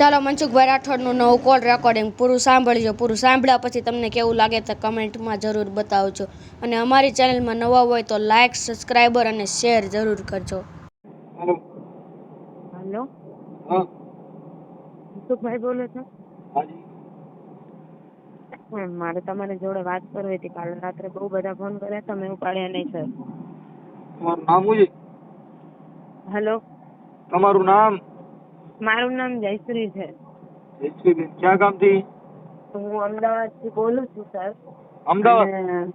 ચાલો મનસુખભાઈ રાઠોડનું નવું call recording પૂરું સાંભળજો પૂરું સાંભળ્યા પછી તમને કેવું લાગે તો કમેન્ટમાં જરૂર બતાવજો. અને અમારી ચેનલમાં નવા હોય તો લાઇક સબસ્ક્રાઈબર અને શેર જરૂર કરજો. હેલો. હા. મનસુખભાઈ બોલો છો? હમ, મારે તમારી જોડે વાત કરવી હતી. કાલે રાત્રે બહુ બધા ફોન કર્યા તમે ઉપાડ્યા નહીં સર તમારું નામ શું છે? હલો. તમારું નામ? મારું નામ જયશ્રી છે. જયશ્રીબેન ક્યાં ગામથી? હું અમદાવાદથી બોલું છું સર. અમદાવાદ? અને-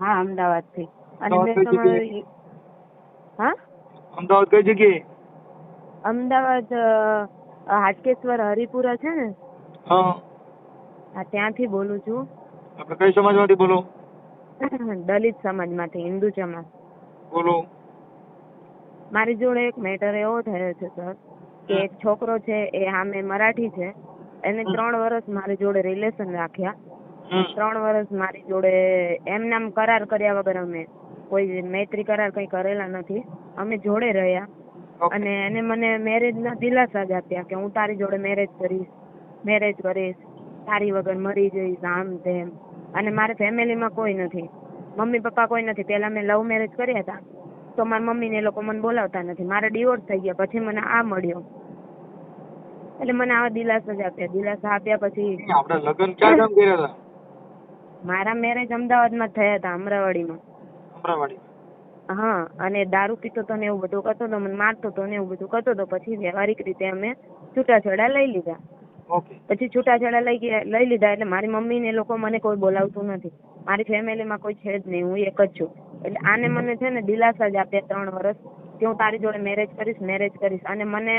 અમદાવાદથી અને મેં તમારી હા? અમદાવાદ કઈ જગ્યાએ? અમદાવાદ હાટકેશ્વર હરિપુરા છે ને? હા. હા ત્યાંથી બોલું છું. આપણે કઈ સમાજમાંથી બોલો? દલિત સમાજમાંથી હિન્દુ સમાજ. બોલો. મારી જોડે એક મેટર એવો થયો છે સર. કે એક છોકરો છે એ સામે મરાઠી છે. એને ત્રણ વર્ષ મારી જોડે રિલેશન રાખ્યા. ત્રણ વર્ષ મારી જોડે એમ નામ કરાર કર્યા વગર અમે કોઈ મૈત્રી કરાર કઈ કરેલા નથી. અમે જોડે રહ્યા. અને એને મને મેરેજ ના દિલાસા જ આપ્યા કે હું તારી જોડે મેરેજ કરીશ મેરેજ કરીશ. તારી વગર મરી જઈશ આમ તેમ. અને મારે ફેમિલીમાં કોઈ નથી. મમ્મી પપ્પા કોઈ નથી. પહેલા મેં લવ મેરેજ કર્યા હતા. તો મારા મમ્મી ને એ લોકો મને બોલાવતા નથી. મારે ડિવોર્સ થઈ ગયા. પછી મને આ મળ્યો. એટલે મને આવા દિલાસા જ આપ્યા. દિલાસા આપ્યા પછી આપણે લગ્ન ક્યાં ગામ કર્યા હતા? મારા મેરેજ અમદાવાદમાં થયા હતા અમરાવાડીમાં અમરાવાડી હા અને દારૂ પીતો તો ને એવું બધું કરતો તો મને મારતો તો ને એવું બધું કરતો તો પછી વ્યવહારિક રીતે અમે છૂટાછેડા લઈ લીધા. પછી છૂટાછેડા લઈ ગયા લઈ લીધા એટલે મારી મમ્મી ને લોકો મને કોઈ બોલાવતું નથી. મારી ફેમિલીમાં કોઈ છે જ નહીં હું એક જ છું. એટલે આને મને છે ને દિલાસા જ આપ્યા ત્રણ વર્ષ કે હું તારી જોડે મેરેજ કરીશ મેરેજ કરીશ. અને મને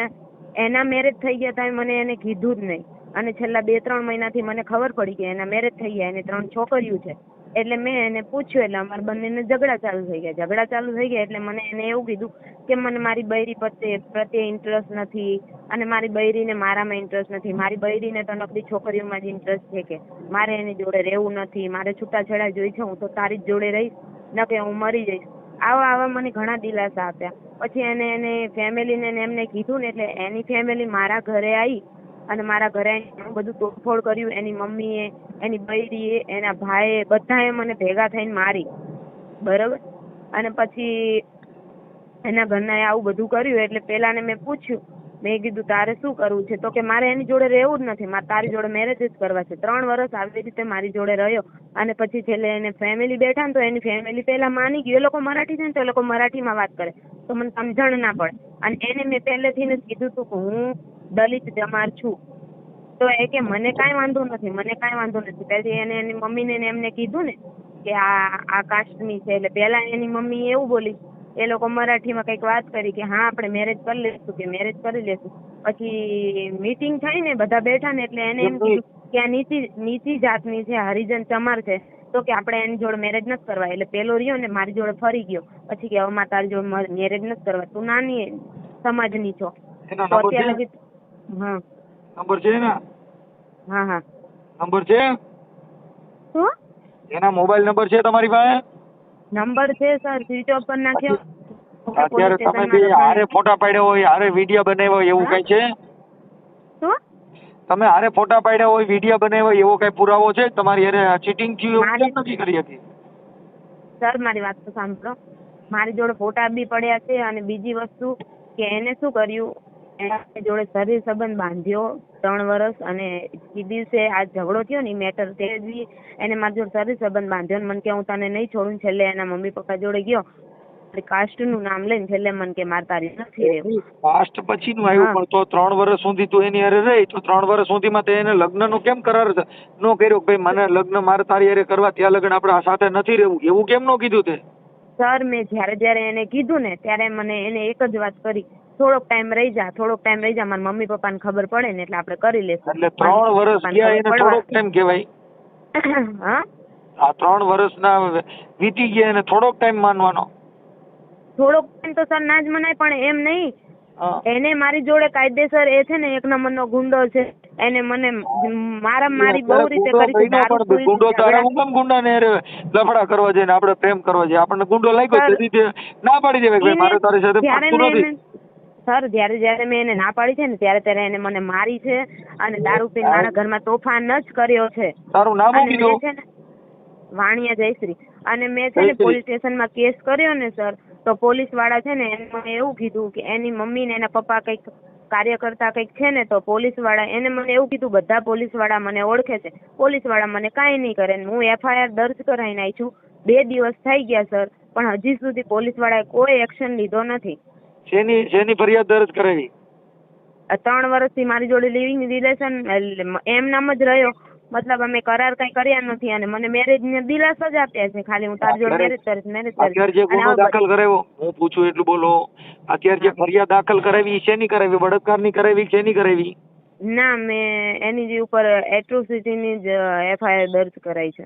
એના મેરેજ થઈ ગયા ત્યાં મને એને કીધું જ નહીં. અને છેલ્લા બે ત્રણ મહિનાથી મને ખબર પડી કે એના મેરેજ થઈ ગયા, એને ત્રણ છોકરીઓ છે. એટલે મેં એને પૂછ્યું, એટલે અમારા બંનેને ઝઘડા ચાલુ થઈ ગયા. ઝઘડા ચાલુ થઈ ગયા એટલે મને એને એવું કીધું કે મને મારી બૈરી પ્રત્યે પ્રત્યે ઇન્ટરેસ્ટ નથી અને મારી બૈરીને મારામાં ઇન્ટરેસ્ટ નથી. મારી બૈરીને તો નકરી છોકરીઓમાં જ ઇન્ટરેસ્ટ છે કે મારે એની જોડે રહેવું નથી. મારે છૂટાછેડા જોઈ છે, હું તો તારી જ જોડે રહીશ, ન કે હું મરી જઈશ. આવા આવા મને ઘણા દિલાસા આપ્યા. પછી એને એને ફેમિલીને એમને કીધું ને એટલે એની ફેમિલી મારા ઘરે આવી અને મારા ઘરે ઘણું બધું તોડફોડ કર્યું. એની મમ્મીએ, એની બૈરીએ, એના ભાઈએ બધાએ મને ભેગા થઈને મારી. બરોબર? અને પછી એના ઘરના આવું બધું કર્યું એટલે પેલાને મેં પૂછ્યું મેં કીધું, તારે શું કરવું છે? તો કે, મારે એની જોડે રહેવું જ નથી. મારે તારી જોડે મેરેજ જ કરવા છે. ત્રણ વર્ષ આવી રીતે મારી જોડે રહ્યો અને પછી છેલ્લે એને ફેમિલી બેઠા ને તો એની ફેમિલી પહેલા માની ગયું. એ લોકો મરાઠી છે ને તો એ લોકો મરાઠીમાં વાત કરે. તો મને સમજણ ના પડે. અને એને મેં પહેલેથી જ કીધું હતું કે હું દલિત જમાર છું. તો એ કે, મને કાંઈ વાંધો નથી, મને કાંઈ વાંધો નથી. પછી એને એની મમ્મીને એમને કીધું ને કે આ આ કાસ્ટની છે. એટલે પહેલા એની મમ્મી એવું બોલી એ લોકો મરાઠીમાં કંઈક વાત કરી કે હા આપણે મેરેજ કરી લેશું કે મેરેજ કરી લેશું પછી મીટિંગ થઈ ને બધા બેઠા ને એટલે એને એમ કીધું કે આ નીચી નીચી જાતની છે હરિજન ચમાર છે. તો કે આપણે એની જોડે મેરેજ નથી કરવા. એટલે પેલો રહ્યો ને મારી જોડે ફરી ગયો. પછી કે હવે મારે તારી જોડે મેરેજ નથી કરવા. તું નાની સમાજની છો. અત્યારે હજી- હા. નંબર છે હા હા. નંબર છે? શું? એના મોબાઈલ નંબર છે તમારી પાસે? નંબર છે સર સ્વિચ ઓફ કરી નાખ્યો. અત્યારે તમે બી હારે ફોટા પાડ્યા હોય હારે વીડિયો બનાવ્યો હોય એવું કઈ છે? શું? તમે હારે ફોટા પાડ્યા હોય વીડિયો બનાવ્યો એવો કઈ પુરાવો છે? તમારી હારે ચીટિંગ થયું નથી કરી હતી? સર મારી વાત તો સાંભળો. મારી જોડે ફોટા બી પડ્યા છે અને બીજી વસ્તુ કે એને શું કર્યું? એના જોડે શરીર સંબંધ બાંધ્યો ત્રણ વર્ષ અને એ દિવસે આ ઝઘડો થયો ને મેટર તે દી એને મારી જોડે શરીર સંબંધ બાંધ્યો મને કે હું તને નહીં છોડું છેલ્લે એના મમ્મી પપ્પા જોડે ગયો. કાસ્ટનું નામ લઈને છેલ્લે મને કે મારે તારી નથી રહેવું. પાસ્ટ પછીનું આવ્યું પણ તો ત્રણ વર્ષ સુધી તું એની હારે રહી તો ત્રણ વર્ષ સુધીમાં તે એને લગ્નનો કેમ કરાર નો કર્યો ભાઈ મને લગ્ન મારે તારી હારે કરવા ત્યાં લગ્ન આપણે આ સાથે નથી રહેવું એવું કેમ નો કીધું તે? સર મેં જ્યારે જ્યારે એને કીધું ને ત્યારે મને એને એક જ વાત કરી. થોડોક ટાઈમ રહી જા થોડોક ટાઈમ રહી જા મારા મમ્મી પપ્પાને ખબર પડે ને એટલે આપણે કરી લેશું. એટલે ત્રણ વર્ષ ગયા એને થોડોક ટાઈમ કહેવાય. હા? આ ત્રણ વર્ષના વીતી ગયા એને થોડોક ટાઈમ માનવાનો. થોડોક ટાઈમ તો સર ના જ મનાય પણ એમ નહીં. એને મારી જોડે કાયદેસર એ છે ને એક નંબરનો ગુંડો છે. એને મને મારા મારી બહુ રીતે કરી છે ન ગુંડો તો તારે ઝઘડા- ગુંડા ને અરે લફડા કરવા જઈને આપણે પ્રેમ કરવા જઈએ આપણને ગુંડો લાગ્યો તેથી ના પાડી દેવાય મારે તારી સાથે નથી. સર જ્યારે જ્યારે મેં એને ના પાડી છે ને ત્યારે ત્યારે એને મને મારી છે અને દારૂ પીને મારા ઘરમાં તોફાન જ કર્યો છે. તારું નામ શું મેં કીધું? છે ને વાણિયા જયશ્રી. અને મેં છે ને પોલીસ સ્ટેશનમાં કેસ કર્યો ને સર તો પોલીસવાળા છે ને એને મને એવું કીધું કે એની મમ્મી ને એના પપ્પા કંઈક કાર્યકર્તા કંઈક છે ને તો પોલીસવાળા એને મને એવું કીધું બધા પોલીસવાળા મને ઓળખે છે. પોલીસવાળા મને કાંઈ નહીં કરે હું એફઆઈઆર દર્જ કરાવીને આવી છું. બે દિવસ થઈ ગયા સર પણ હજી સુધી પોલીસ વાળાએ કોઈ એક્શન લીધો નથી. શેની શેની ફરિયાદ દર્જ કરાવી ત્રણ વર્ષથી મારી જોડે લિવિંગ રિલેશન એમ નામ જ રહ્યો. મતલબ અમે કરાર કઈ કર્યા નથી અને મને મેરેજ ને દિલાસો જ આપ્યા છે. ખાલી હું તારી જોડે મેરેજ કરીશ મેરેજ અત્યારે જે ગુનો દાખલ કરાવ્યો હું પૂછું એટલું બોલો. અત્યારે જે ફરિયાદ દાખલ કરાવી છે શેની કરાવી? બળાત્કારની કરાવી છે શેની કરાવી? ના મેં એની જે ઉપર એટ્રોસિટીની જ એફઆઈઆર દર્જ કરાઈ છે.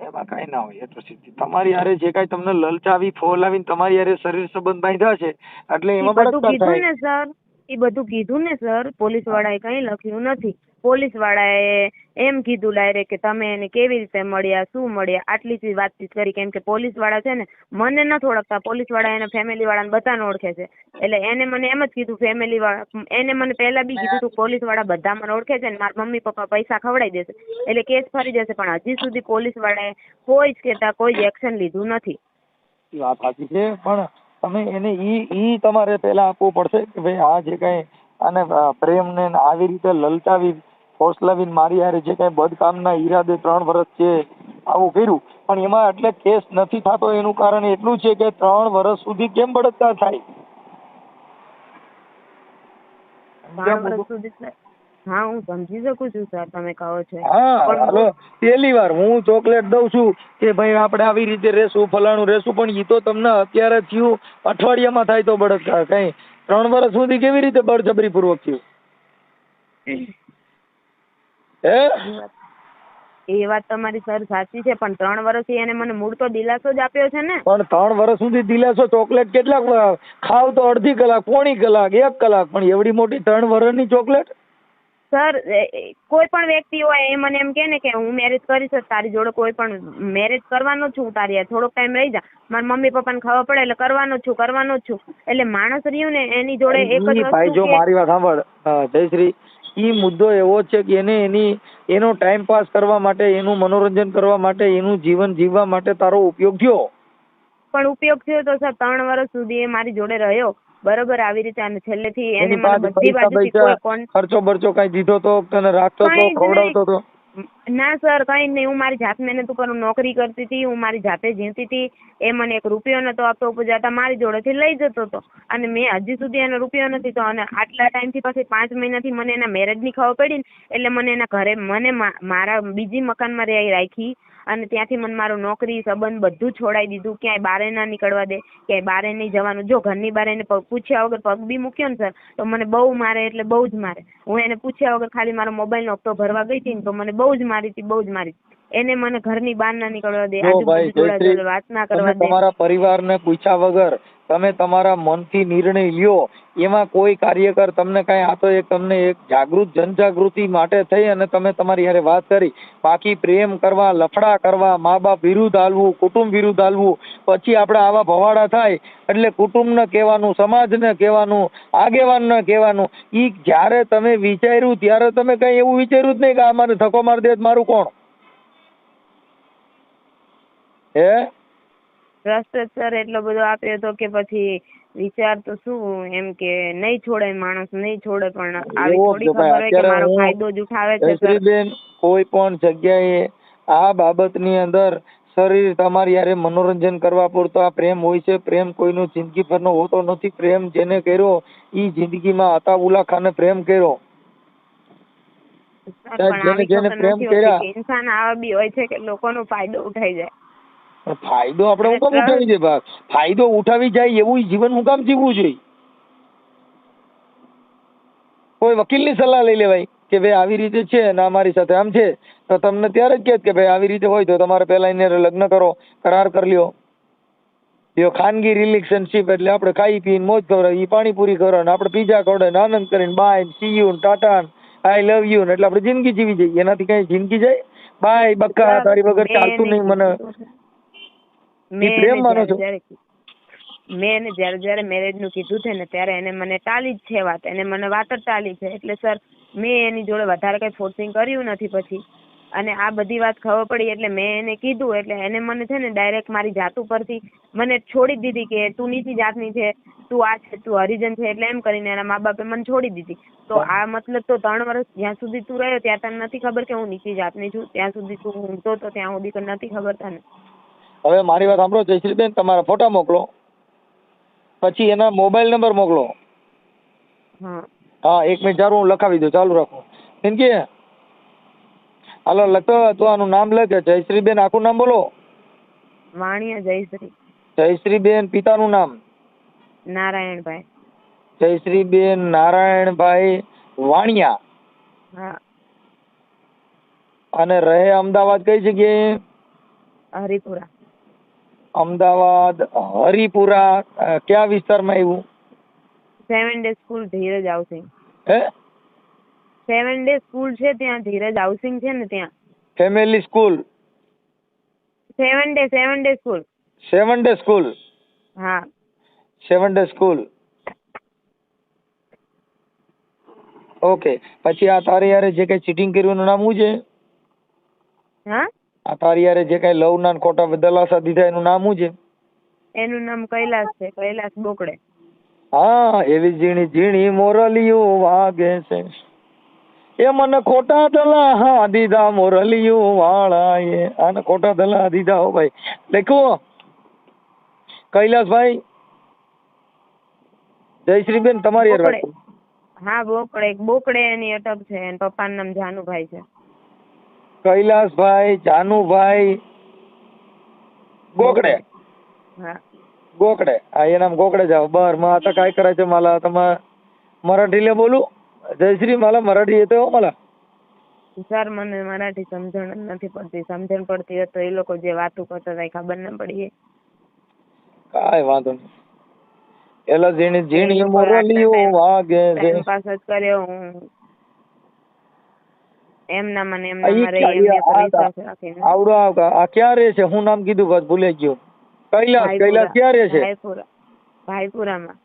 એમાં કાંઈ ના હોય એ તો સીધી. તમારી હારે જે કાંઈ તમને લલચાવી ફોલાવીને તમારી હારે શરીર સંબંધ બાંધ્યા છે એટલે એમાં બધું કીધું ને સર. એ બધું કીધું ને સર. પોલીસ વાળાએ કઈ લખ્યું નથી. પોલીસ વાળાએ એમ કીધું ડાયરેક્ટ કે તમે એને કેવી રીતે મળ્યા, શું મળ્યા? આટલી જ વાતચીત કરી કેમ કે પોલીસવાળા છે ને, મને નથી ઓળખતા પોલીસવાળા એના ફેમિલી વાળાને બધાને ઓળખે છે. એટલે એને મને એમ જ કીધું ફેમિલી વાળા એને મને પહેલા બી કીધું પોલીસવાળા બધા મને ઓળખે છે ને, મારા મમ્મી પપ્પા પૈસા ખવડાવી દેશે. એટલે કેસ ફરી જશે, પણ હજી સુધી પોલીસ વાળાએ કોઈ જ કહેતા, કોઈ એક્શન લીધું નથી. વાત સાચી છે, પણ તમે એને ઈ ઈ તમારે પહેલા આપવું પડશે કે ભાઈ આ જે કઈ અને પ્રેમને આવી રીતે લલચાવી ફોસલાવીને મારી હારે જે કાંઈ બદકામના ઈરાદે ત્રણ વર્ષ છે આવું કર્યું. પણ એમાં એટલે કેસ નથી થતો એનું કારણ એટલું છે કે ત્રણ વર્ષ સુધી કેમ બળાત્કાર થાય? હા હું સમજી શકું છું સર તમે કહો છો. હા પણ હાલો. પહેલી વાર હું ચોકલેટ દઉં છું કે ભાઈ આપણે આવી રીતે રહેશું ફલાણું રહેશું પણ ઈ તો તમને અત્યારે થયું અઠવાડિયામાં થાય તો બળતકાર. કઈ ત્રણ વર્ષ સુધી કેવી રીતે બળજબરી પૂર્વક થયું હે? એ વાત- તમારી સર સાચી છે પણ ત્રણ વર્ષથી એને મને મૂળ તો દિલાસો જ આપ્યો છે ને. પણ ત્રણ વર્ષ સુધી દિલાસો ચોકલેટ કેટલાક ખાવ તો અડધી કલાક પોણી કલાક એક કલાક પણ એવડી મોટી ત્રણ વર્ષની ચોકલેટ? સર કોઈ પણ વ્યક્તિ હોય એ મને એમ કે ને કે હું મેરેજ કરીશ તારી જોડે કોઈ પણ મેરેજ કરવાનો છું તારી. થોડોક ટાઈમ રહી જા. મારા મમ્મી પપ્પાને ખબર પડે એટલે કરવાનો જ છું કરવાનો જ છું. એટલે માણસ રહ્યું ને એની જોડે એક જ વસ્તુ મારી વાત સાંભળ. જયશ્રી ઈ મુદ્દો એવો છે કે એને એની એનો ટાઈમ પાસ કરવા માટે એનું મનોરંજન કરવા માટે એનું જીવન જીવવા માટે તારો ઉપયોગ થયો? પણ ઉપયોગ થયો તો સર ત્રણ વર્ષ સુધી એ મારી જોડે રહ્યો. બરોબર આવી રીતે અને છેલ્લેથી એને મને બધી બાજુથી કોઈ કોણ ખર્ચો બરચો કઈ દીધો તો તને રાખતો તો ખવડાવતો તો? ના, સર, કઈ નહીં. હું મારી જાત મહેનત ઉપર નોકરી કરતી હતી. હું મારી જાતે જીવતી હતી. એ મને એક રૂપિયો નતો આપતો ઉપજાતા. મારી જોડેથી લઈ જતો હતો. અને મેં હજી સુધી એનો રૂપિયો નથી તો અને આટલા ટાઈમથી પછી પાંચ મહિનાથી મને એના મેરેજની ખબર પડી ને, એટલે મને એના ઘરે, મને મારા બીજી મકાનમાં રહી રાખી. અને ત્યાંથી મને મારું નોકરી સંબંધ બધું છોડાવી દીધું. ક્યાંય બારે ના નીકળવા દે ક્યાંય બારે નહીં જવાનું. જો ઘરની બારે એને પૂછ્યા વગર પગ બી મૂક્યો ને સર તો મને બહુ મારે એટલે બહુ જ મારે. હું એને પૂછ્યા વગર ખાલી મારો મોબાઈલનો હપ્તો ભરવા ગઈ હતી ને તો મને બહુ જ મારી હતી બહુ જ મારી એને મને ઘરની બહાર ના નીકળવા દે આજુબાજુ વાત ના કરવા દે. તમારા પરિવારને પૂછ્યા વગર તમે તમારા મનથી નિર્ણય લ્યો. એમાં કોઈ કાર્યકર તમને કાંઈ આ એક તમને એક જાગૃત જનજાગૃતિ માટે થઈ અને તમે તમારી હારે વાત કરી. બાકી પ્રેમ કરવા, લફડા કરવા મા બાપ વિરુદ્ધ હાલવું, કુટુંબ વિરુદ્ધ હાલવું, પછી આપણે આવા ભવાડા થાય, એટલે કુટુંબને કહેવાનું, સમાજને કહેવાનું, આગેવાનને કહેવાનું, ઈ જ્યારે તમે વિચાર્યું ત્યારે તમે કઈ એવું વિચાર્યું જ નહીં કે આ મારે ધક્કો મારી દે મારું કોણ? હે? સર એટલો બધો આપ્યો હતો કે પછી વિચાર તો શું એમ કે નહીં છોડે માણસ નહીં છોડે પણ આવી થોડી ખબર હોય કે મારો ફાયદો જ ઉઠાવે છે સર. કોઈ પણ જગ્યાએ આ બાબતની અંદર શરીર તમારે યારે મનોરંજન કરવા પૂરતો આ પ્રેમ હોય છે. પ્રેમ કોઈનો જિંદગીભરનો હોતો નથી. પ્રેમ જેને કર્યો ઈ જિંદગીમાં અતાઉલ્લા ખાને પ્રેમ કર્યો. જેને- જેને પ્રેમ કર્યા. ઇન્સાન આવા બી હોય છે કે લોકોનો ફાયદો ઉઠાઈ જાય. ફાયદો આપણે હું કામ ઉઠાવી દે ફાયદો ઉઠાવી જાય એવું જીવન હું કામ જીવવું જોઈએ. કોઈ વકીલની સલાહ લઈ લેવાય કે ભાઈ આવી રીતે છે ને અમારી સાથે આમ છે. તો તમને ત્યારે જ કહે કે ભાઈ આવી રીતે હોય તો તમારે પહેલા એને લગ્ન કરો કરાર કરી લ્યો. યો ખાનગી રિલેશનશીપ એટલે આપણે ખાઈ પીને મોજ ખવડાવી એ પાણીપુરી કરો ને આપણે પીઝા ખવડાવે ને આનંદ કરીને બાય સી યુ ને ટાટા આઈ લવ યુ ને એટલે આપણે જિંદગી જીવી જઈએ. એનાથી કઈ જિંદગી જાય? બાય બક્કા તારી વગર ચાલતું નહીં મને. મેં પ્રેમ માનો જ્યારે- છો? મેં એને જ્યારે જ્યારે મેરેજનું કીધું છે ને ત્યારે એને મને ટાળી જ છે વાત. એને મને વાત જ ટાળી છે. એટલે સર મેં એની જોડે વધારે કઈ ફોર્સિંગ કર્યું નથી પછી. અને આ બધી વાત ખબર પડી એટલે મેં એને કીધું. એટલે એને મને છે ને ડાયરેક્ટ મારી જાત ઉપરથી મને છોડી દીધી કે તું નીચી જાતની છે તું આ છે તું હરિજન છે. એટલે એમ કરીને એના મા બાપે મને છોડી દીધી. તો આ મતલબ તો ત્રણ વર્ષ જ્યાં સુધી તું રહ્યો ત્યાં તને નથી ખબર કે હું નીચી જાતની છું. ત્યાં સુધી તું ઊંઘતો તો ત્યાં સુધી તને નથી ખબર તને. હવે મારી વાત સાંભળો જયશ્રીબેન તમારા ફોટા મોકલો. પછી એના મોબાઈલ નંબર મોકલો. હા એક મિનિટ જારું હું લખાવી દઉં ચાલુ રાખો. કેમ કે હાલો લખતો તો આનું નામ લખે. જયશ્રીબેન આખું નામ બોલો. વાણિયા જયશ્રી. જયશ્રીબેન પિતાનું નામ. નારાયણભાઈ. જયશ્રીબેન નારાયણભાઈ વાણિયા. હા. અને રહે અમદાવાદ કઈ જગ્યાએ? હરિપુરા. અમદાવાદ હરિપુરા અ, કયા વિસ્તારમાં આવ્યું seven day school Dheeraj housing હે? સેવન ડે સ્કૂલ છે ત્યાં ધીરજ હાઉસિંગ છે ને ત્યાં? Family school seven day seven day school seven day school હા. સેવન ડે સ્કૂલ ઓકે પછી આ તારી યારે જે કઈ ચીટિંગ કર્યું એનું નામ શું છે? હા? આ તારી યારે જે કઈ લવ ના ખોટા દલાસા દીધા એનું નામ શું છે? એનું નામ કૈલાસ છે કૈલાસ બોકડે. હા એવી ઝીણી ઝીણી મોરલીઓ વાગે છે. એ મને ખોટા દલા હા દીધા મોરલિયું વાળાએ. આને ખોટા દલા દીધા હો ભાઈ. લખ્યું કૈલાસભાઈ જયશ્રીબેન તમારી હા બોકડે બોકડે એની અટક છે એના પપ્પાનું નામ જાનુભાઈ છે. કૈલાસભાઈ જાનુભાઈ गोकडे હા गोकडे हा ये नाम गोकडे जाव बर मग आता काय करायचं मला आता मग मराठीला बोलू जयश्री मला मराठी येते हो मला સર મને મરાઠી સમજણ જ નથી પડતી સમજણ પડતી હોય તો એ લોકો જે વાતો કરતા હતા એ ખબર ન પડી काय વાંધો નહીં એલા ઝીણી ઝીણી એ લોકો આટલા મોરલીઓ time- વાગે છે ટાઈમ પાસ જ કર્યો હું એમના મને આ એમના મારે ક્યાં- એમની ઈ પર આ- વિશ્વાસ રાખીને આવડો આ આ ક્યાં રહે છે? હું નામ કીધું બસ ભૂલાઈ ગયો. કૈલાસ કૈલાસ ક્યાં રહે છે? ભાઈપુરા. ભાઈપુરામાં.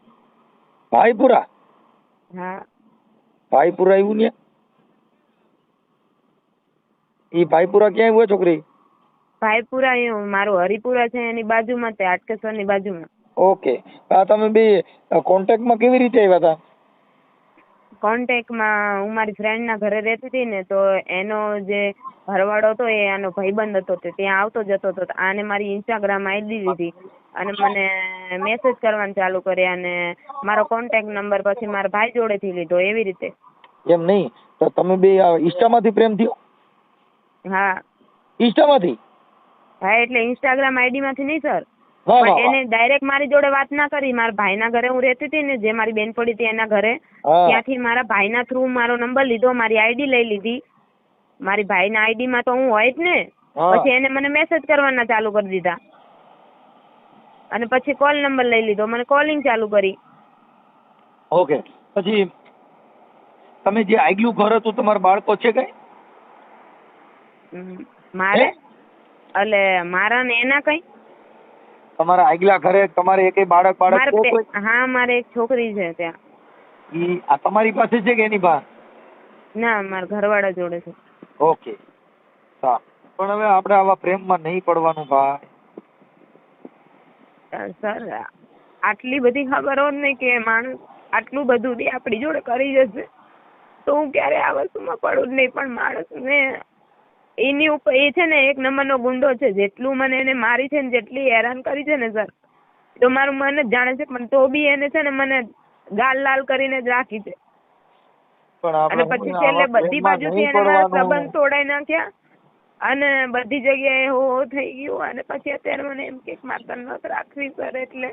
ભાઈપુરા? હા. ભાઈપુરા આવ્યું ને ઈ ભાઈપુરા ક્યાં આવ્યું છોકરી? ભાઈપુરા એ મારું હરિપુરા છે એની બાજુમાં તે હાટકેશ્વરની બાજુમાં. ઓકે. આ તમે બે કોન્ટેક્ટમાં કેવી રીતે આવ્યા હતા કોન્ટેક્ટમાં હું મારી ફ્રેન્ડના ઘરે રહેતી હતી ને તો એનો જે ઘરવાળો હતો એ આનો ભાઈબંધ હતો તે ત્યાં આવતો જતો હતો. તો આને મારી ઇન્સ્ટાગ્રામ આઈડી લીધી અને મને મેસેજ કરવાનું ચાલુ કર્યા અને મારો કોન્ટેક્ટ નંબર પછી મારા ભાઈ જોડેથી લીધો એવી રીતે. એમ નહીં? તો તમે બે ઇન્સ્ટામાંથી પ્રેમ થયો? હા. ઇન્સ્ટામાંથી હા એટલે ઇન્સ્ટાગ્રામ આઈડીમાંથી નહીં સર. પણ એને ડાયરેક્ટ મારી જોડે વાત ના કરી. મારા ભાઈના ઘરે હું રહેતી હતી ને જે મારી બેન પડી હતી એના ઘરે ત્યાંથી મારા ભાઈના થ્રુ મારો નંબર લીધો મારી આઈડી લઈ લીધી. મારી ભાઈના આઈડીમાં તો હું હોય જ ને પછી એને મને મેસેજ કરવાના ચાલુ કરી દીધા. અને પછી કોલ નંબર લઈ લીધો મને કોલિંગ ચાલુ કરી. ઓકે. પછી તમે જે આગલું ઘર હતું તમારા બાળકો છે કઈ? મારે? એટલે મારા ને એના કઈ? તમારા આગલા ઘરે તમારે એકે બાળક બાળક હા મારે એક છોકરી છે ત્યાં. ઈ આ તમારી પાસે છે કે એની પાસે ના મારા ઘરવાળા જોડે છે. ઓકે. સા પણ હવે આપણે આવા પ્રેમમાં નહીં પડવાનું ભાઈ. સર આટલી બધી ખબર હોત ને કે માણસ આટલું બધું બી આપણી જોડે કરી જશે. તો હું ક્યારે આ વસ્તુમાં પડું જ નહીં પણ માણસને એની ઉપર એ છે ને એક નંબરનો ગુંડો છે. જેટલું મને એને મારી છે ને જેટલી હેરાન કરી છે ને સર તો મારું મન જ જાણે છે. પણ તો બી એને છે ને મને ગાલ લાલ કરીને જ રાખી છે. અને પછી છેલ્લે બધી બાજુથી એને મારા સંબંધ તોડાઈ નાખ્યા અને બધી જગ્યાએ હો હો થઈ ગયું. અને પછી અત્યારે મને એમ કે માતા નથ રાખવી સર એટલે.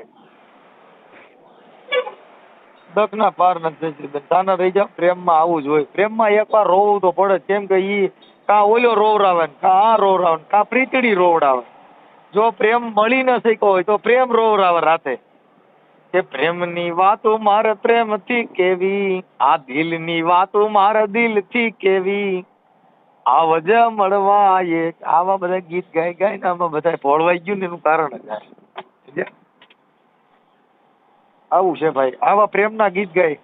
દખના પાર નથી બેન તાના રહી જાવ પ્રેમમાં આવું જ હોય. પ્રેમમાં એકવાર રોવું તો પડે. કેમ કે ઈ કા ઓલો રોવરાવે ને કા આ રોવરાવે ને કા પ્રીતડી રોવડાવે જો પ્રેમ મળી ન શક્યો હોય તો પ્રેમ રોવરાવે રાતે. કે પ્રેમની વાતો મારે પ્રેમથી કેવી? આ દિલની વાતો મારે દિલથી કેવી? આવજ મળવા એક આવા બધા ગીત ગાઈ ગાઈને આમાં બધા ભોળવાઈ ગયું ને એનું કારણ જ? આવું છે ભાઈ. આવા પ્રેમના ગીત ગાય.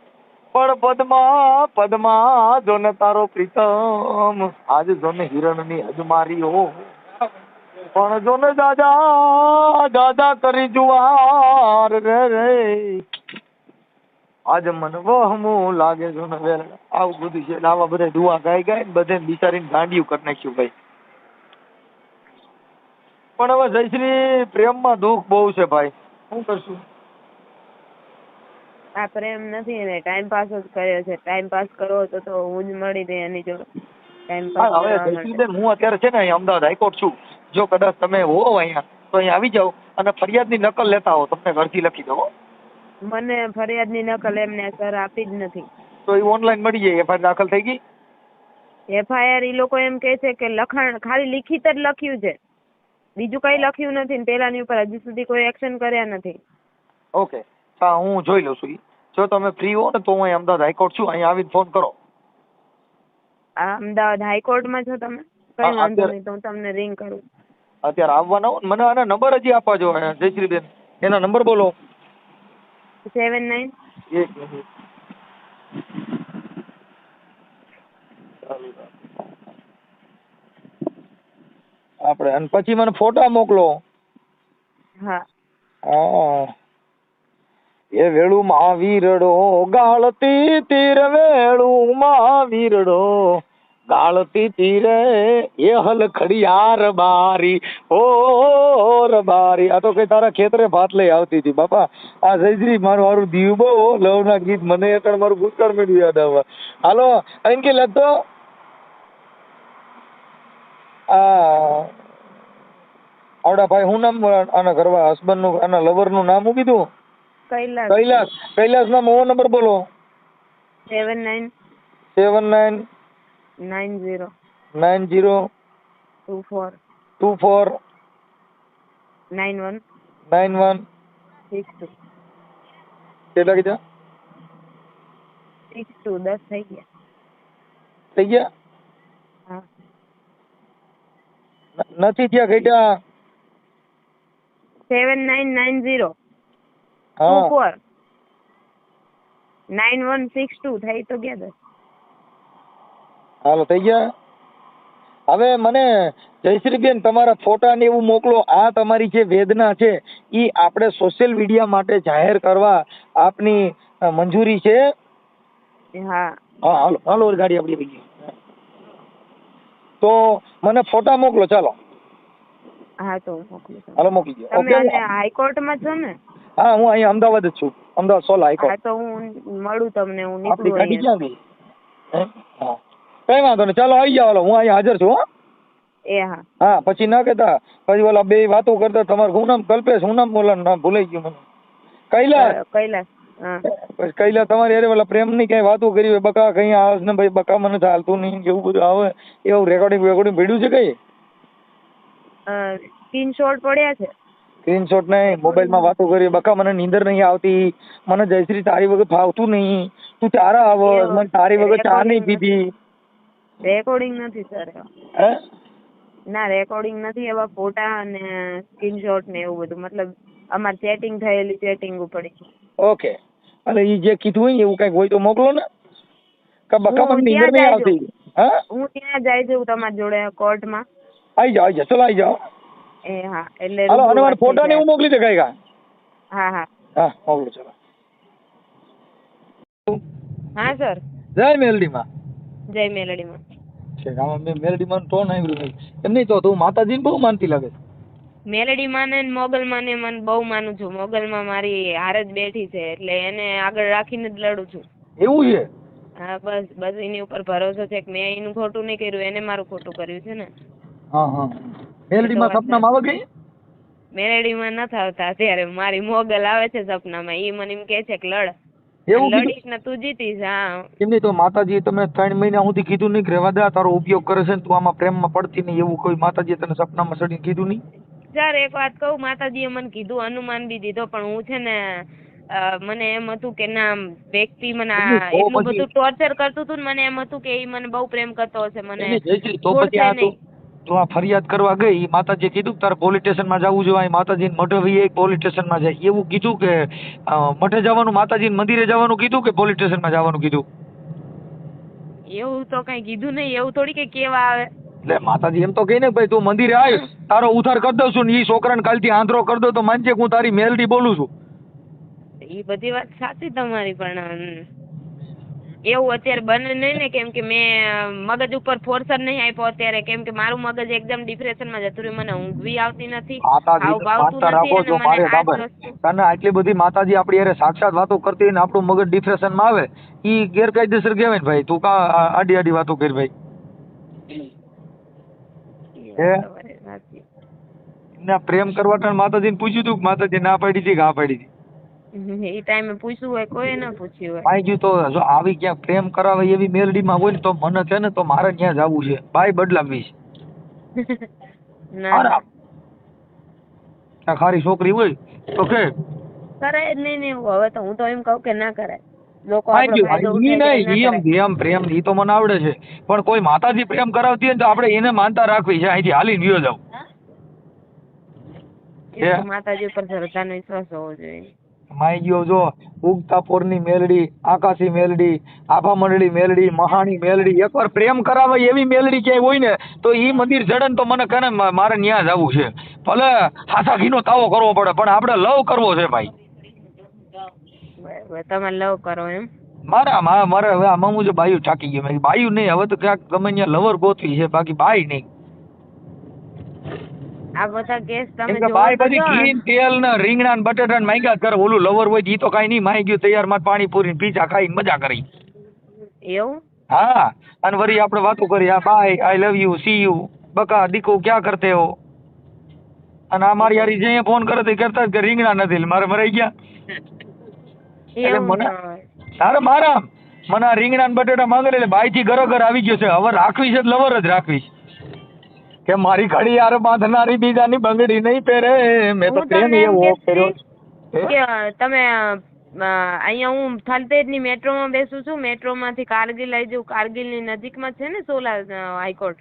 પણ પદમા પદમા જોને તારો પ્રીતમ. આજ જોને હિરણની અજમારીઓ. પણ જોને દાદા દાદા કરી જુવાર રે રે. આજ મન વહમું લાગે જો ને વેલ આવું બધું છે આવા બધા દુવા ગાઈ ગાય ને બધે બિચારીને ગાંડિયું કરી નાખ્યું ભાઈ. પણ હવે જયશ્રી પ્રેમમાં દુઃખ બહુ છે ભાઈ. શું કરશું? આ પ્રેમ નથી એને ટાઈમ પાસ જ કર્યો છે. ટાઈમ પાસ કરવો તો તો હું જ મળી રહી એની જોડે. ટાઈમ પાસ હવે જયશ્રીબેન હું અત્યારે છે ને અહીં અમદાવાદ હાઈકોર્ટ છું. જો કદાચ તમે હો અહીંયા તો અહીં આવી જાઓ અને ફરિયાદની નકલ લેતા હો તમને અરજી લખી દો. મને ફરિયાદની નકલ એમને સર આપી જ નથી. તો એ ઓનલાઈન મળી જાય એફઆઈઆર દાખલ થઈ ગઈ? એફઆઈઆર ઈ લોકો એમ કહે છે કે લખાણ ખાલી લિખિત જ લખ્યું છે. બીજું કઈ લખ્યું નથી ને પેલાની ઉપર હજી સુધી કોઈ એક્શન કર્યા નથી. ઓકે હા હું જોઈ લઉં છું જો તમે ફ્રી હો ને તો હું અમદાવાદ હાઈકોર્ટ છું અહીંયા આવીને ફોન કરો. આ અમદાવાદ હાઈકોર્ટમાં છો તમે? કઈ વાંધો નહીં તો હું તમને રિંગ કરું. અત્યારે આવવાના હો મને આના નંબર હજી આપવા જો જયશ્રીબેન. એના નંબર બોલો. Seven nine. એક મિનિટ. આપણે અને પછી મને ફોટા મોકલો. હા. હા. એ વેળું મહાવીરડો, ગાળતી તીર વેળું મહાવીરડો. ગાળતી તીરે એ હલ ખડિયાર બારી ઓ બારી. આ તો કઈ તારા ખેતરે ભાત લઈ આવતી હતી, બાપા. આ જયશ્રી, મારું મારું દીવ બહુ લવના ગીત. મને એકણ મારું ભૂતકાળ મેળવી યાદ આવવા. હાલો અહીં કે લગતો, આ આવડા ભાઈ હું નામ, આના ઘરવા હસબન્ડનું, આના લવરનું નામ શું કીધું? કૈલાસ કૈલાસ કૈલાસ ના મોવો નંબર બોલો seven nine seven nine nine zero nine zero two four two four nine one nine one six two કેટલા કીધા સિક્સ ટુ દસ થઈ ગયા થઈ ગયા હા ન- નથી થયા કેટલા seven nine nine zero two four nine one six two થઈ તો ગયા દસ હાલો થઈ ગયા? હવે મને જયશ્રીબેન તમારા ફોટા ને એવું મોકલો. આ તમારી જે વેદના છે એ આપણે સોશિયલ મીડિયા માટે જાહેર કરવા આપની મંજૂરી છે? હા. હા હાલો હાલો ગાડી આપણી ગઈ. તો મને ફોટા મોકલો ચાલો. હા તો હું હાલો મોકલી દો. તમે હાઈકોર્ટમાં છો ને? હા હું અહીંયા અમદાવાદ જ છું. અમદાવાદ સોલા હા તો હું મળું તમને હું આપણી નીકળું ગાડી ક્યાં ગઈ હે? કઈ વાંધો નહીં. ચાલો આવી જાઓ હું અહીંયા હાજર છું હો. એ હા. હા પછી ના કહેતા. પછી ઓલા બે વાતો કરતા. તમારું હું નામ? કલ્પેશ હું નામ બોલા નામ? ભૂલાઈ ગયું મને. કૈલાસ. કૈલાસ પછી કૈલા તમારી અરે ઓલા પ્રેમની કઈ વાતો કરી હોય? બકા કઈ આવે ને ભાઈ બકા મને ચાલતું નહીં એવું બધું આવે? એવું રેકોર્ડિંગ રેકોર્ડિંગ ભેડ્યું છે કઈ? સ્ક્રીન શોટ પડ્યા છે. સ્ક્રીનશોટ નહીં મોબાઈલમાં વાતો કરી બકા મને નીંદર નહીં આવતી મને જયશ્રી તારી વગર ફાવતું નહીં તું ચારે આવ મને તારી વગર ચા નહીં પીધી. રેકોર્ડિંગ નથી સર હે? ના રેકોર્ડિંગ નથી એવા ફોટા અને સ્ક્રીનશોટ ને એવું બધું. મતલબ અમાર ચેટિંગ થયેલી ચેટિંગ પડી ઓકે. અને એ જે કીધું હોય એવું કંઈક હોય તો મોકલો ને. કે બકા હું મને નીંદર નહીં આવતી. હા? હું ત્યાં જાય છું તમારી જોડે કોર્ટમાં આવી જાઓ આવી જાઓ. ચલો આવી જાઓ. એ હા એટલે હાલો અને ફોટા ને. હું મોકલી દે કઈ હા હા. હા મોકલું ચલો. હા સર. જય મેલડીમાં. જય મેલડીમાં. છે આમાં મેં મેલડીમાં ટોન આવ્યું છે. એમ નહીં તો તું માતાજીને બહુ માનતી લાગે. મેલડી મેલડીમાં ને મોગલમાં ને મને બહુ માનું છું. મોગલમાં મારી હાર જ બેઠી છે એટલે એને આગળ રાખીને જ લડું છું. એવું છે? હા બસ બસ એની ઉપર ભરોસો છે કે મેં એનું ખોટું નહીં કર્યું એને મારું ખોટું કર્યું છે ને. હા હા. મેલડીમાં એ સપનામાં આવે ગઈ મેલેડીમાં નથી આવતા અત્યારે. મારી મોગલ આવે છે સપનામાં. ઈ મને એમ કહે છે કે લડ. એવું લડીશ ને તું જીતીશ હા. એમ તો માતાજી તમે ત્રણ મહિના સુધી કીધું નહીં કે રહેવા દે તારો ઉપયોગ કરે છે ને તું આમાં પ્રેમમાં પડતી નહીં એવું કોઈ માતાજી તને સપનામાં ચડીને કીધું નહીં? સર એક વાત કહું માતાજીએ મને કીધું અનુમાન બી દીધો પણ હું છે ને મને એમ હતું કે ના વ્યક્તિ મને એટલું બધું ટોર્ચર કરતું હતું ને મને એમ હતું કે એ મને બહુ પ્રેમ કરતો હશે મને તો પછી આ તું આ ફરિયાદ કરવા ગઈ માતાજીએ કીધું તારે પોલીસ સ્ટેશનમાં જવું જોઈએ માતાજી મઠે ભાઈ પોલીસ સ્ટેશનમાં જાય. એવું કીધું કે મઠે જવાનું માતાજી મંદિરે જવાનું કીધું કે પોલીસ સ્ટેશનમાં જવાનું કીધું? એવું તો કઈ કીધું નહીં એવું થોડી કે કેવા આવે. એટલે માતાજી એમ તો કહી ને ભાઈ તું મંદિરે આવ તારો ઉધાર કરી દઉં છું ને એ છોકરાને કાલથી આંધળો કરી દો તો માનજે હું તારી મેલડી બોલું છું. એ બધી વાત સાચી તમારી પણ એવું અત્યારે બને નહીં ને કેમ કે મેં મગજ ઉપર ફોર્સર નહીં આપ્યો અત્યારે. કેમ કે મારું મગજ એકદમ ડિપ્રેશનમાં જતું રહ્યું. મને ઊંઘ બી આવતી નથી. આવું ભાવતું અને મને તને આટલી બધી માતાજી આપણી હારે સાક્ષાત વાતો કરતી ને આપણું મગજ ડિપ્રેશનમાં આવે ઈ ગેરકાયદેસર કહેવાય ને ભાઈ. તું કા આડી આડી વાતો કરી ભાઈ. એમને પ્રેમ કરવા માતાજીને પૂછ્યું કે માતાજી ના પાડી છે કે હા પાડી હતી એ ટાઈમે પૂછ્યું હોય કોઈ ના પૂછ્યું હોય. ભાઈ તો જો આવી ક્યાંક પ્રેમ કરાવે એવી મેલડીમાં હોય ને તો મને છે ને તો મારે ત્યાં જવું છે. ભાઈ બદલાવી છે ના. ખારી છોકરી હોય તો કે. કરાય જ નહીં ને એવું હવે તો હું તો એમ કહું કે ના કરાય. લોકો એમ પ્રેમ ઈ તો મને આવડે છે. પણ કોઈ માતાજી પ્રેમ કરાવતી હોય તો આપણે એને માનતા રાખવી છે. અહીંથી હાલી ગયો જાવ માતાજી ઉપર શ્રદ્ધાનો વિશ્વાસ હોવો જોઈએ. માઈ ગયો જો. ઉગતા પોરની મેલડી આકાશી મેલડી આભા મંડળી મેલડી મહાણી મેલડી એકવાર પ્રેમ કરાવે એવી મેલડી ક્યાંય હોય ને તો એ મંદિર જડે ને તો મને કહે મારે ન્યા જવું છે. ભલે હાથા ઘીનો તાવો કરવો પડે પણ આપણે લવ કરવો છે ભાઈ. તમે લવ કરો એમ? મારા મારે હવે આમાં હું જે બાયું ચાકી ગયો. બાયું નહીં હવે તો ક્યાંક ગમે ત્યાં લવર ગોતવી છે બાકી બાઈ નહીં. આ બધા કેસ તમે જોવો બાઈ બધી ઘી તેલ ને રીંગણા ને બટેટા ને માંગ્યા જ કરે. ઓલું લવર હોય ઈ તો કઈ નહીં માંગી ગયું તૈયારમાં પાણી પૂરી પીઝા ખાઈને મજા કરી. એવું? હા. અને વરી આપણે વાતો કરી આ bye I love you see you બકા દીકુ ક્યાં કરતે હો? અને આ મારી યારી જે ફોન કરે તે કરતા જ કે રીંગણા નથી. મારે મરાઈ ગયા. એટલે મને- તારે મારા મને રીંગણા ને બટેટા માંગે એટલે ભાઈ થી ઘરો ઘર આવી ગયો છે. હવે રાખવી છે લવર જ રાખવી છે. કે મારી ઘડી યાર બાંધનારી બીજાની બંગડી નહીં પહેરે. મેં તો એમ એવો કર્યો? કે તમે અહીંયા હું થલતેજની મેટ્રોમાં બેસું છું. મેટ્રોમાંથી કારગિલ આવી જાઉં. કારગિલની નજીકમાં છે ને સોલા હાઈકોર્ટ.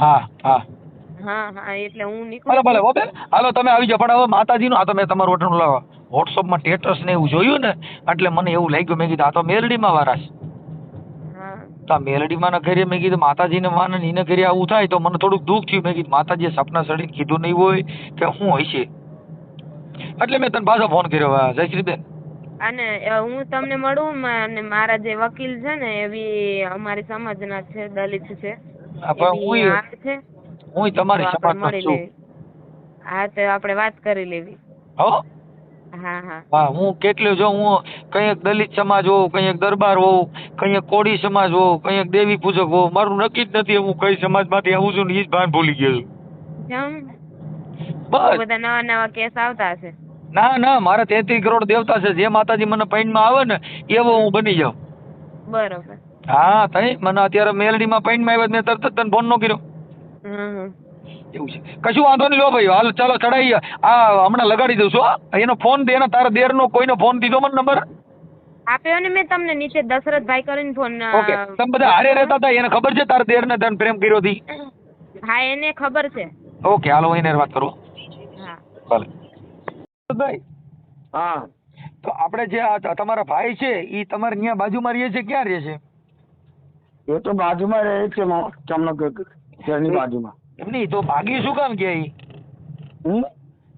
હા હા. હા હા એટલે હું નીકળું ભલે હાલો તમે આવી જાઓ. પણ હવે માતાજીનું આ તમે મેં તમારું વોટ્સઅપમાં સ્ટેટસ ને એવું જોયું ને એટલે મને એવું લાગ્યું. મેં કીધું આ તો મેલડીમાં વાળા છે તો આ મેલડીમાં ન કરીએ મેં કીધું માતાજીને માને ને એને કરીએ આવું થાય તો મને થોડુંક દુઃખ થયું. મેં કીધું માતાજીએ સપના સડીને કીધું નહીં હોય કે શું છે એટલે મેં તને પાછો ફોન કર્યો જયશ્રીબેન અને હું તમને મળું અને મારા જે વકીલ છે ને એવી અમારી સમાજના છે દલિત છે. હું તમારી મળી છું હા તો આપણે વાત કરી લેવી. હો? હા હા. કેટલું જો હું કંઈક દલિત સમાજ હોઉં કંઈક દરબાર હોઉં કંઈક કોળી સમાજ હોઉં કંઈક દેવી પૂજક હોઉં. મારું નક્કી જ નથી હું કઈ સમાજમાંથી આવું છું ને એ જ ભાન ભૂલી ગયો છું. બસ. બધા નવા નવા કેસ આવતા હશે. ના ના મારે તેત્રીસ કરોડ દેવતા છે. જે માતાજી મને પૈણમાં આવે ને એવો હું બની જાઉં. બરોબર. હા તઈ? મને અત્યારે મેલડીમાં પૈણમાં આવ્યા મેં તરત જ તને ફોન નો કર્યો. એવું છે. કશું વાંધો નહીં. લો ભાઈ હાલ ચાલો ચડાઈ આ હમણાં લગાડી દઉં છું હો. એનો ફોન દે એનો તારા દેરનો કોઈનો ફોન દીધો મને નંબર? આપ્યો ને મેં તમને નીચે દશરથભાઈ કરીને ફોન ઓકે. તમે બધા હારે રહેતા હતા એને ખબર છે તારા દેરને તને પ્રેમ કર્યો હતી હા એને ખબર છે. ઓકે હાલો એને વાત કરું હા. ભલે. ભાઈ હા. તો આપણે જે આ તમારા ભાઈ છે એ તમારે અહીંયા બાજુમાં રહે છે ક્યાં રહે છે? એ તો બાજુમાં રહે છે મો- જામનગર શહેરની બાજુમાં. એમ નહીં તો ભાગી શું કામ કે ઈ?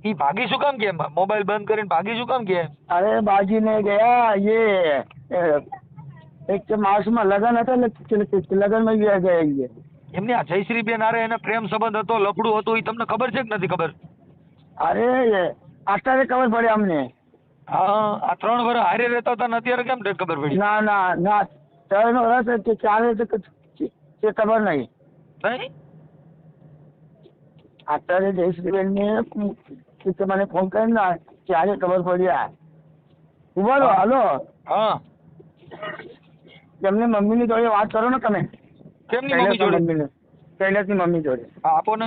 ઈ ભાગી શું કામ કે મોબાઈલ બંધ કરીને ભાગી શું કામ કે અરે બાજીને ગયા યે એક માસમાં લગન હતા ને લગનમાં ગયા ગયા એ. એમને આ જયશ્રી બેન અરે એને પ્રેમ સંબંધ હતો લફડું હતું એ તમને ખબર છે કે નથી ખબર? અરે અત્યારે ખબર પડે અમને. હા આ ત્રણ વર્ષ હારે રહેતા હતા ને અત્યારે કેમ ખબર પડી? ના ના ના ત્રણ વર્ષ કે ચાર ખબર નહીં. નહીં? અત્યારે જયશ્રીબેન ને મને ફોન કરી ના ત્યારે ખબર પડી આ? બોલો હાલો. હા. એમને મમ્મીની જોડે વાત કરો ને તમે. કેમની મમ્મી જોડે? મમ્મીને. કૈલાસની મમ્મી જોડે. હા આપો ને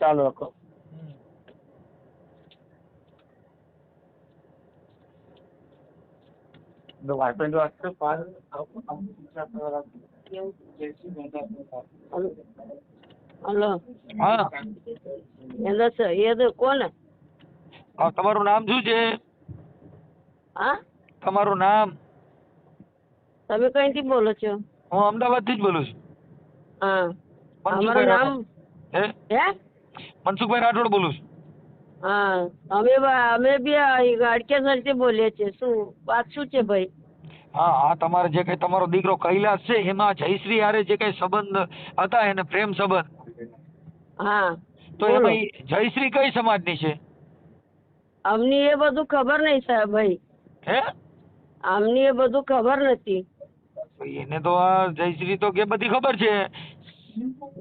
ચાલો રાખો The wife and the hello. હા. એનો સર એ તો કોણ હા, તમારું નામ શું છે? હા? તમારું નામ? તમે કઈથી બોલો છો? હું અમદાવાદથી જ બોલું છું. હા. અમારું નામ હે? હે? મનસુખભાઈ રાઠોડ બોલું છું. હા. અમે અમે બી અડકેસરથી બોલીએ છીએ. શું વાત શું છે ભાઈ? હા આ તમારે જે કઈ તમારો દીકરો કૈલાસ છે એમાં જયશ્રી હારે જે કઈ સંબંધ હતા એને પ્રેમ સંબંધ? હા તો એમાં જયશ્રી કઈ સમાજની છે? અમને એ બધું ખબર નહીં સાહેબ ભાઈ. હે? અમને એ બધું ખબર નથી. એને તો આ જયશ્રી તો કે બધી ખબર છે.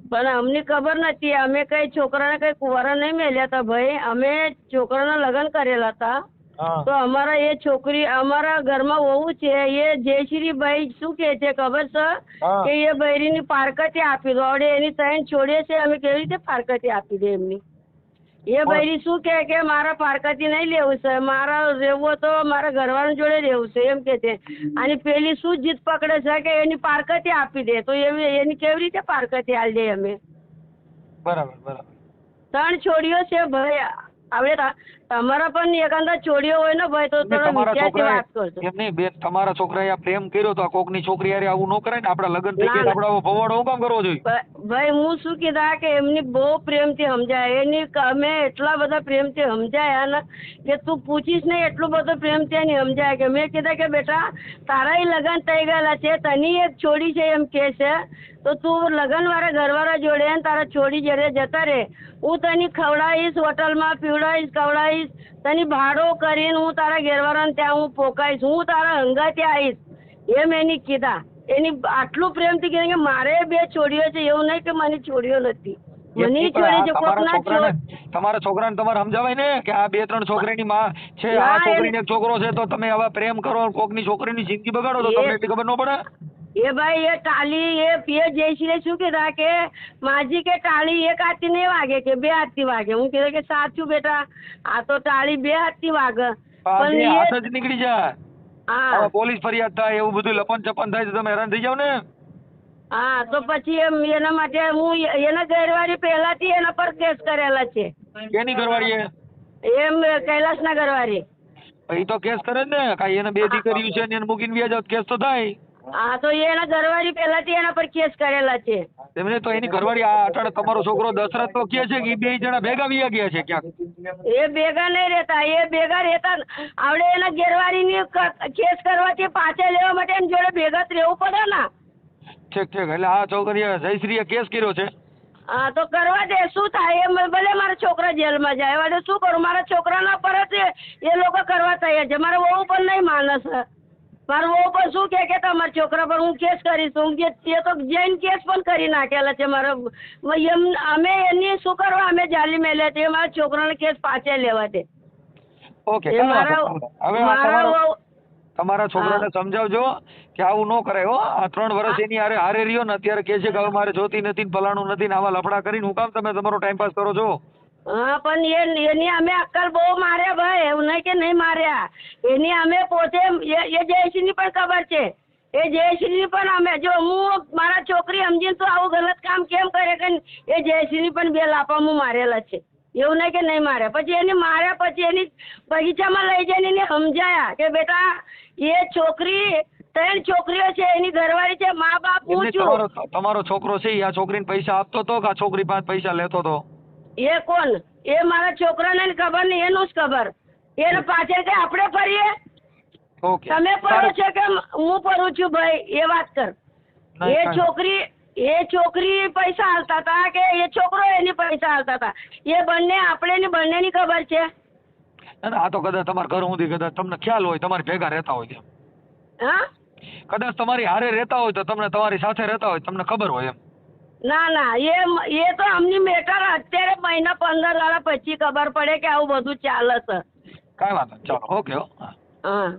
પણ અમને ખબર નથી. અમે કઈ છોકરાને કઈ કુંવારા નહીં મેલ્યા હતા ભાઈ. અમે છોકરાના લગ્ન કરેલા હતા તો અમારા એ છોકરી અમારા ઘરમાં વહુ છે એ જયશ્રીભાઈ શું કે છે ખબર છે? કે એ બૈરીની પારકતી આપી દો. હવે એની ત્રણ છોડીએ છે અમે કેવી રીતે પારકતી આપી દે એમની? એ બૈરી શું કે કે મારા પારકતી નહીં લેવું છે મારા રહેવું તો મારા ઘરવાળા જોડે રહેવું છે એમ કે છે. અને પેલી શું જીત પકડે છે કે એની પારકતી આપી દે તો એવી એની કેવી રીતે પારકતી આલી દે અમે? બરાબર બરાબર. ત્રણ છોડીઓ છે ભાઈ તા- તમારા પણ એકાંતા છોડીઓ હોય ને ભાઈ તો તમે તમારા વિચારથી વાત કરજો. એમ નહીં બેન તમારા છોકરાએ આ પ્રેમ કર્યો તો આ કોકની છોકરી હારે આવું ન કરાય ને? આપડા લગ્ન થઈ ગયા ના. ભવાડો હું કામ કરવો જોઈએ? ભ- ભાઈ હું શું કીધા કે એમની બહુ પ્રેમથી સમજાય. એની ક- અમે એટલા બધા પ્રેમથી સમજાયા ને કે તું પૂછીશ ને એટલું બધું પ્રેમથી એની સમજાય કે મેં કીધા કે બેટા તારાય લગ્ન થઈ ગયેલા છે તની એક છોડી છે એમ કે છે. તો તું લગ્ન વાળા ઘરવાળા જોડે ને તારા છોડી જયારે જતા રે. હું તને ખવડાવીશ હોટલમાં પીવડાવીશ ખવડાવીશ તને ભાડો કરીને હું તારા ઘરવાળાને ત્યાં હું પોકાઈશ હું તારા હંગાથી આવીશ. એમ એની કીધા. એની આટલું પ્રેમથી કીધું કે મારે બે છોડીઓ છે એવું નહીં કે મને છોડીઓ નથી. મને છોડી છે તમારા છોડ છોકરાને તમારા છોકરાને તમારે સમજાવાય ને કે આ બે ત્રણ છોકરીની માં છે આ છોકરીને એક છોકરો છે તો તમે આવા પ્રેમ કરો કોકની છોકરીની જિંદગી બગાડો તો તમને એટલી ખબર ન પડે? એ ભાઈ એ ટાળી એ પીએ જયશ્રી શું કીધા કે માજી કે ટાળી એક હાથથી નહીં વાગે કે બે હાથથી વાગે? હું કીધું કે સાચું બેટા આ તો ટાળી બે હાથથી વાગે. પણ હાથ જ નીકળી જાય. હા. પોલીસ ફરિયાદ થાય એવું બધું લપન ચપન થાય તો તમે હેરાન થઈ જાવ ને? હા તો પછી એમ એના માટે હું એના ઘરવાળી પહેલાથી એના પર કેસ કરેલા છે. કેની ઘરવાળી એમ કૈલાસના ઘરવાળી. એ તો કેસ કરે ને કાંઈ એને બે દીકરીઓ છે ને એને મૂકીને વ્યાજ કેસ તો થાય. હા તો એના ઘરવાળી પહેલાથી એના પર કેસ કરેલા છે. એમને તો એની ઘરવાળી આ અટાણે તમારો છોકરો દશરથ તો કહે છે કે બે જણા ભેગા વિયા ગયા છે ક્યાંક. એ ભેગા નહીં રહેતા એ ભેગા રહેતા આવડે એના ઘેરવાળીની કેસ કરવાથી પાછા લેવા માટે એમ જોડે ભેગા રહેવું પડે ને. ઠીક ઠીક એટલે આ છોકરીએ જયશ્રીએ કેસ કર્યો છે? હા તો કરવા દે શું થાય? એ ભલે મારા છોકરા જેલમાં જાય હવે શું કરું? મારા છોકરાના પર જ એ લોકો કરવા તૈયાર છે. મારા વહુ પણ નહીં માનસ. મારા હું પણ શું કે કે તમારા છોકરા પર હું કેસ કરીશ? હું કે તે તો જૈન કેસ પણ કરી નાખેલા છે મારા એમ અમે એની શું કરવા અમે જાલી મેલ્યા છે મારા છોકરાને કેસ પાછા લેવા દે. ઓકે મારા તમારો છોકરાને સમજાવજો કે આવું ન કરાય હો. આ ત્રણ વર્ષ એની હારે હારે રહ્યો ને અત્યારે કે છે કે હવે મારે જોતી નથી ને ફલાણું નથી ને આવા લફડા કરીને હું કામ તમે તમારો ટાઈમ પાસ કરો છો? હા પણ એ એની અમે અક્કલ બહુ માર્યા ભાઈ એવું નહીં કે નહીં માર્યા. એની અમે પોતે એ જયશ્રીની પણ ખબર છે. એ જયશ્રીની પણ અમે જો હું મારા છોકરી સમજીને તો આવું ગલત કામ કેમ કરે કે એ જયશ્રીની પણ બે લાપા હું મારેલા છે. એવું નહીં કે નહીં માર્યા. પછી એને માર્યા પછી એની બગીચામાં લઈ જઈને એને સમજાયા કે બેટા એ છોકરી ત્રણ છોકરીઓ છે એની ઘરવાળી છે મા બાપ હું છું. તમારો છોકરો છે આ છોકરીને પૈસા આપતો હતો કે આ છોકરી પાસે પૈસા લેતો હતો એ કોણ? એ મારા છોકરાને ખબર નહીં એનું જ ખબર. એને પાછળ કે આપણે ફરીએ? તમે ફરો છો કે હું ફરું છું ભાઈ એ વાત કર. એ છોકરી એ છોકરી પૈસા હાલતા હતા કે એ છોકરો એની પૈસા હાલતા હતા? એ બંને આપણે ની બંનેની ખબર છે. ના, ના, આ તો કદાચ તમારા ઘર સુધી કદાચ તમને ખ્યાલ હોય તમારી ભેગા રહેતા હોય તેમ. હા? કદાચ તમારી હારે રહેતા હોય તો તમને તમારી સાથે રહેતા હોય તમને ખબર હોય એમ. ના ના એ એ તો અમની મેટર અત્યારે મહિના પંદર દાડા પછી ખબર પડે કે આવું બધું ચાલે છે. કાંઈ વાંધો નહીં. ચાલો ઓકે હો. હા. હા.